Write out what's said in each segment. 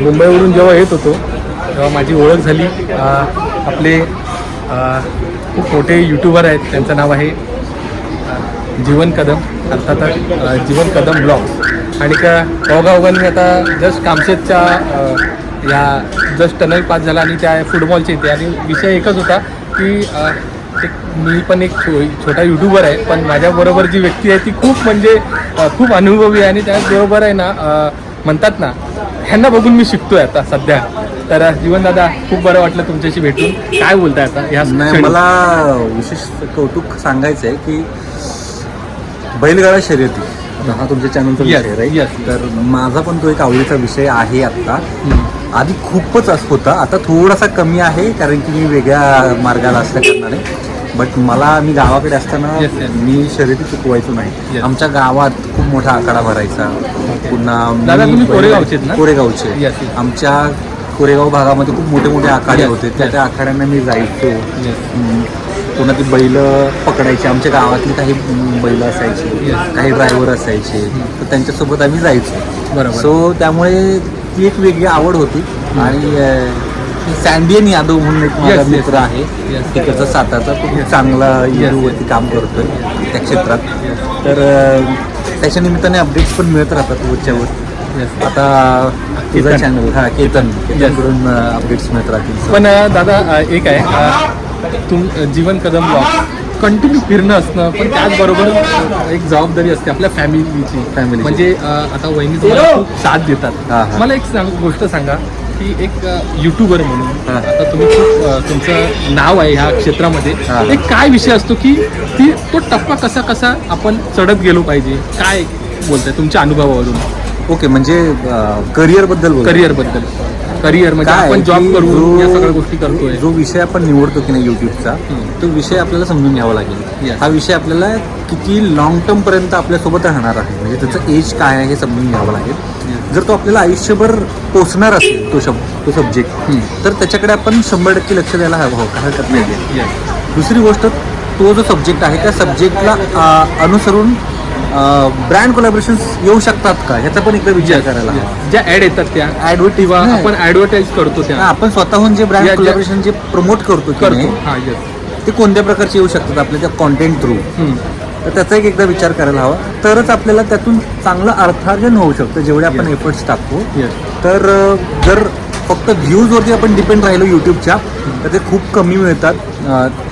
मुंबईवरून जेव्हा येत होतो तेव्हा माझी ओळख झाली. आपले खूप मोठे यूट्यूबर आहेत. त्यांचं नाव आहे जीवन कदम. अर्थातच जीवन कदम ब्लॉग आणि का ओघाओघांनी आता जस्ट कामशेतच्या या जस्ट टनल पास झाला आणि त्या फुटबॉलचे इथे. आणि विषय एकच होता की एक मी पण एक छो छोटा यूट्यूबर आहे. पण माझ्याबरोबर जी व्यक्ती आहे ती खूप म्हणजे खूप अनुभवी आहे. आणि त्याचबरोबर आहे ना म्हणतात ना ह्यांना बघून मी शिकतोय आता सध्या तर जीवन दादा खूप बरं वाटलं तुमच्याशी भेटून काय बोलताय आता ह्या नाही? मला विशेष कौतुक सांगायचं आहे की बैलगाडा शर्यती आता हा तुमच्या चॅनलचा विषय yes. तर माझा पण तो एक आवडीचा विषय आहे आत्ता. आधी खूपच असं होता आता थोडासा कमी आहे कारण की मी वेगळ्या मार्गाला असल्या कारणाने बट मला मी गावाकडे असताना. मी शर्यती चुकवायचो नाही. आमच्या गावात मोठा आखाडा भरायचा. पुन्हा कोरेगावचे. आमच्या कोरेगाव भागामध्ये खूप मोठे मोठे आखाडे होते. त्या. त्या आखाड्यांना मी जायचो. पुन्हा ती बैल पकडायची. आमच्या गावातली काही बैल असायची. काही ड्रायव्हर असायचे. तर त्यांच्यासोबत आम्ही जायचो. बरोबर. सो त्यामुळे ती एक वेगळी आवड होती. आणि सँडियन यादव म्हणून एक माझा. मित्र आहे. तिकडचा सातारचा तो खूप. चांगला युट्यूबवरती काम करतोय. त्या क्षेत्रात. तर त्याच्या निमित्ताने अपडेट्स पण मिळत राहतात वरच्यावर. आता तुझा. चॅनल हा केतन. केतनकडून अपडेट्स मिळत राहतील पण दादा एक आहे तुम जीवन कदम ब्लॉग कंटिन्यू फिरणं असणं पण त्याचबरोबर एक जबाबदारी असते आपल्या फॅमिलीची ची. म्हणजे आता वहिनी तुम्हाला खूप साथ देतात. मला एक सांग गोष्ट सांगा. की एक युट्यूबर म्हणून. आता तुम्ही खूप तुमचं नाव आहे ह्या क्षेत्रामध्ये. एक काय विषय असतो की ती तो टप्पा कसा कसा आपण चढत गेलो पाहिजे? काय बोलताय तुमच्या अनुभवावरून? ओके म्हणजे करिअरबद्दल बोल करिअर म्हणजे काय आपण जॉब की करून जो- या सगळ्या गोष्टी करतोय जो विषय आपण निवडतो की नाही युट्यूबचा हम्म. तो विषय आपल्याला समजून घ्यावा लागेल Yes. हा विषय आपल्याला किती लॉंग टर्म पर्यंत आपल्यासोबत राहणार आहे म्हणजे त्याचं एज काय आहे हे समजून घ्यावं लागेल जर तो आपल्याला आयुष्यभर पोचणार असेल तो शब तो सब्जेक्ट. तर त्याच्याकडे आपण शंभर टक्के लक्ष द्यायला हवं काय हरकत नाही Yes. दुसरी गोष्ट तो जो सब्जेक्ट आहे त्या सब्जेक्टला अनुसरून ब्रँड कोलॅबरेशन येऊ शकतात का? ह्याचा पण एकदा विचार करायला हवा. ज्या ऍड येतात त्या. ऍडव्हर्ट किंवा आपण ऍडव्हर्टाईज करतो त्या. आपण स्वतःहून जे ब्रँड या- कोलॅबरेशन जे प्रमोट करतो की करतो. नाही, हा येस ते कोणत्या प्रकारचे येऊ शकतात आपल्या त्या कॉन्टेंट थ्रू तर त्याचा एक एकदा विचार करायला हवा. तरच आपल्याला त्यातून चांगलं अर्थार्जन होऊ शकतं जेवढे आपण Yes. एफर्ट्स टाकतो. येस तर अं, जर फक्त व्ह्यूजवरती आपण डिपेंड राहिलो यूट्यूबच्या तर ते खूप कमी मिळतात.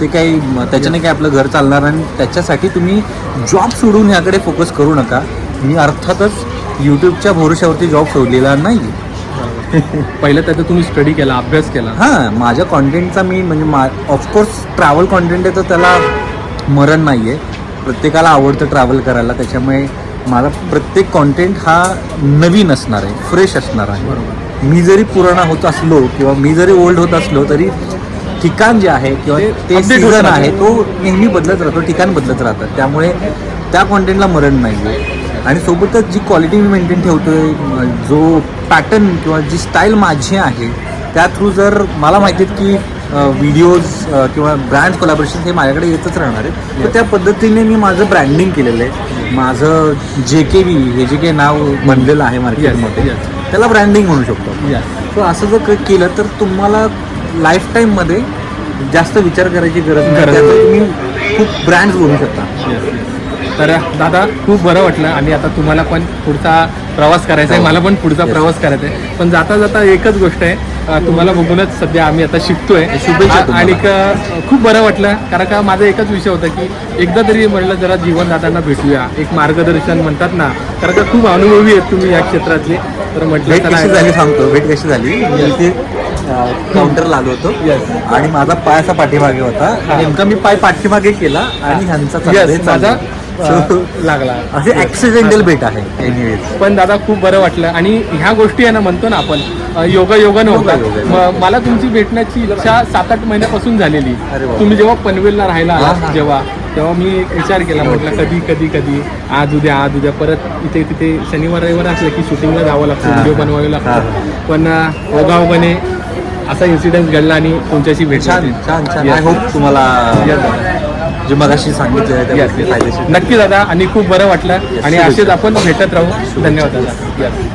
ते काही त्याच्याने काही आपलं घर चालणार आणि त्याच्यासाठी तुम्ही जॉब सोडून याकडे फोकस करू नका. मी अर्थातच यूट्यूबच्या भरोश्यावरती जॉब सोडलेला नाही पहिलं त्याचा तुम्ही स्टडी केला अभ्यास केला. हां माझ्या कॉन्टेंटचा मी म्हणजे मा ऑफकोर्स ट्रॅव्हल कॉन्टेंट आहे तर त्याला मरण नाही आहे प्रत्येकाला आवडतं ट्रॅव्हल करायला. त्याच्यामुळे माझा प्रत्येक कॉन्टेंट हा नवीन असणार आहे फ्रेश असणार आहे. बरोबर. मी जरी पुराणा होत असलो किंवा मी जरी ओल्ड होत असलो तरी ठिकाण जे आहे किंवा ते सीझन. आहे तो नेहमी बदलत राहतो ठिकाण बदलत राहतं त्यामुळे त्या कॉन्टेंटला मरण नाही आहे आणि सोबतच जी क्वालिटी मी मेंटेन ठेवतोय म, जो पॅटर्न किंवा जी स्टाईल माझी आहे त्या थ्रू जर मला माहिती आहे की व्हिडिओज किंवा ब्रँड कोलॅबरेशन हे माझ्याकडे येतच राहणार आहे तर त्या पद्धतीने मी माझं ब्रँडिंग केलेलं आहे माझं जे के व्ही हे जे काही नाव बनलेलं आहे मार्केटमध्ये. त्याला ब्रँडिंग म्हणू शकतो. सो असं जर क- केलं तर तुम्हाला लाईफ टाईममध्ये जास्त विचार करायची गरज नाही. तुम्ही खूप ब्रँड्स बनवू शकता. तर दादा खूप बरं वाटलं आणि आता तुम्हाला पण पुढचा प्रवास करायचा आहे. हो. मला पण पुढचा. प्रवास करायचा आहे. पण जाता जाता एकच गोष्ट आहे. तुम्हाला बघूनच सध्या आम्ही आता शिकतोय. आणि खूप बरं वाटलं कारण का माझा एकच विषय होता की एकदा तरी म्हटलं जरा जीवनदातांना भेटूया. एक मार्गदर्शन म्हणतात ना कारण का खूप अनुभवी आहेत तुम्ही या क्षेत्रातले. तर म्हटलं झाली सांगतो. भेट कशी झाली? काउंटरला आलो होतो. आणि माझा पाय असा पाठीमागे होता. नेमका मी पाय पाठीमागे केला आणि ह्यांचा माझा लागला असे ऍक्सिडेंटल भेट आहे एनिवेज पण दादा खूप बरं वाटलं आणि ह्या गोष्टी आहे ना म्हणतो ना आपण योगा योगानं योगायोगानं. म- मला तुमची भेटण्याची इच्छा सात आठ महिन्यापासून झालेली. तुम्ही जेव्हा पनवेलला राहायला हा, हा. जेव्हा तेव्हा मी विचार केला म्हटलं कधी कधी कधी आज उद्या आज उद्या परत इथे तिथे शनिवार रविवार असलं की शूटिंगला जावं लागतं हा, व्हिडिओ हा. बनवावे हा, लागतात पण ओघाओघाने असा इन्सिडेंट घडला आणि तुमच्याशी भेट छान. छान. आय होप तुम्हाला. जे मगाशी सांगितलं आहे त्या Yes, गोष्टी yes. फायदेशीर नक्की दादा आणि खूप बरं वाटलं आणि. असेच आपण भेटत राहू धन्यवाद दादा Yes.